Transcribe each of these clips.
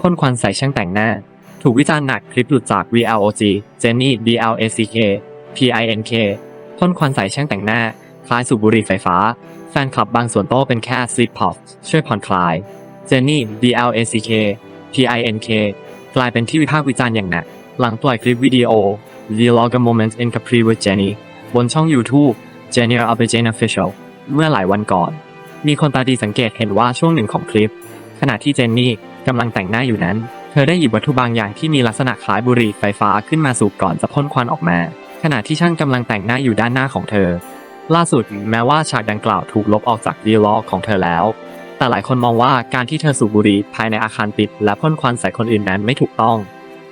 พ่นควันใส่ช่างแต่งหน้า ถูกวิจารณ์หนักคลิปหลุดจาก VLOG เจนนี่ BLACK PINK พ่นควันใส่ช่างแต่งหน้า คล้ายสูบบุหรี่ไฟฟ้า แฟนคลับบางส่วนโต้เป็นแค่ sleep pop ช่วยผ่อนคลายเจนนี่ BLACK PINK กลายเป็นที่วิพากษ์วิจารณ์อย่างหนัก หลังปล่อยคลิปวิดีโอ Vlog Moment in Capri with Jenny บนช่อง YouTube Jenny a b e j a n Official เมื่อหลายวันก่อน มีคนตาดีสังเกตเห็นว่าช่วงหนึ่งของคลิป ขณะที่เจนนี่ กำลังแต่งหน้าอยู่นั้น เธอได้หยิบวัตถุบางอย่างที่มีลักษณะคล้ายบุหรี่ไฟฟ้าขึ้นมาสูบก่อนจะพ่นควันออกมา ขณะที่ช่างกำลังแต่งหน้าอยู่ด้านหน้าของเธอ ล่าสุดแม้ว่าฉากดังกล่าวถูกลบออกจากวีล็อกของเธอแล้ว แต่หลายคนมองว่าการที่เธอสูบบุหรี่ภายในอาคารปิด และพ่นควันใส่คนอื่นนั้นไม่ถูกต้อง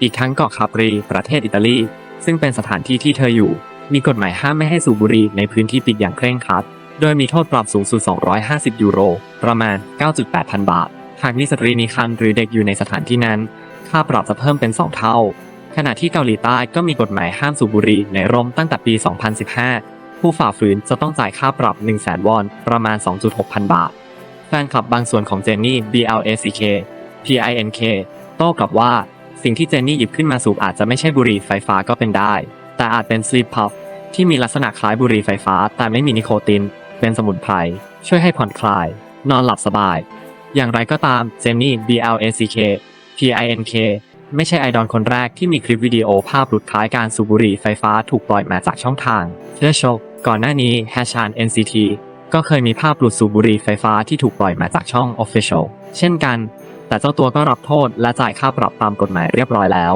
อีกทั้งเกาะคาปรี ประเทศอิตาลี ซึ่งเป็นสถานที่ที่เธออยู่ มีกฎหมายห้ามไม่ให้สูบบุหรี่ในพื้นที่ปิดอย่างเคร่งครัด โดยมีโทษปรับสูงสุด 250 ยูโร ประมาณ 9.8 พันบาท หากมีสตรีมีครรภ์หรือเด็กอยู่ในสถานที่นั้น ค่าปรับจะเพิ่มเป็น 2 เท่า ขณะที่เกาหลีใต้ก็มีกฎหมายห้ามสูบบุหรี่ในร่มตั้งแต่ปี 2015 ผู้ฝ่าฝืนจะต้องจ่ายค่าปรับ 1 0 0 0 0แวอน ประมาณ 2.6 พันบาท แฟนคลับบางส่วนของเจนนี่ BLACK PINK โต้กลับว่า สิ่งที่เจนนี่หยิบขึ้นมาสูบอาจจะไม่ใช่บุหรี่ไฟฟ้าก็เป็นได้ แต่อาจเป็น sleep puff ที่มีลักษณะคล้ายบุหรี่ไฟฟ้า แต่ไม่มีนิโคติน เป็นสมุนไพรช่วยให้ผ่อนคลาย นอนหลับสบาย อย่างไรก็ตามเจนนี่ BLACK PINK ไม่ใช่ไอดอลคนแรกที่มีคลิปวิดีโอภาพหลุดคล้ายการสูบบุหรี่ไฟฟ้าถูกปล่อยมาจากช่องทางเทเลโชก่อนหน้านี้แฮชาน NCT ก็เคยมีภาพหลุดสูบบุหรี่ไฟฟ้าที่ถูกปล่อยมาจากช่อง Official เช่นกัน แต่เจ้าตัวก็รับโทษและจ่ายค่าปรับตามกฎหมายเรียบร้อยแล้ว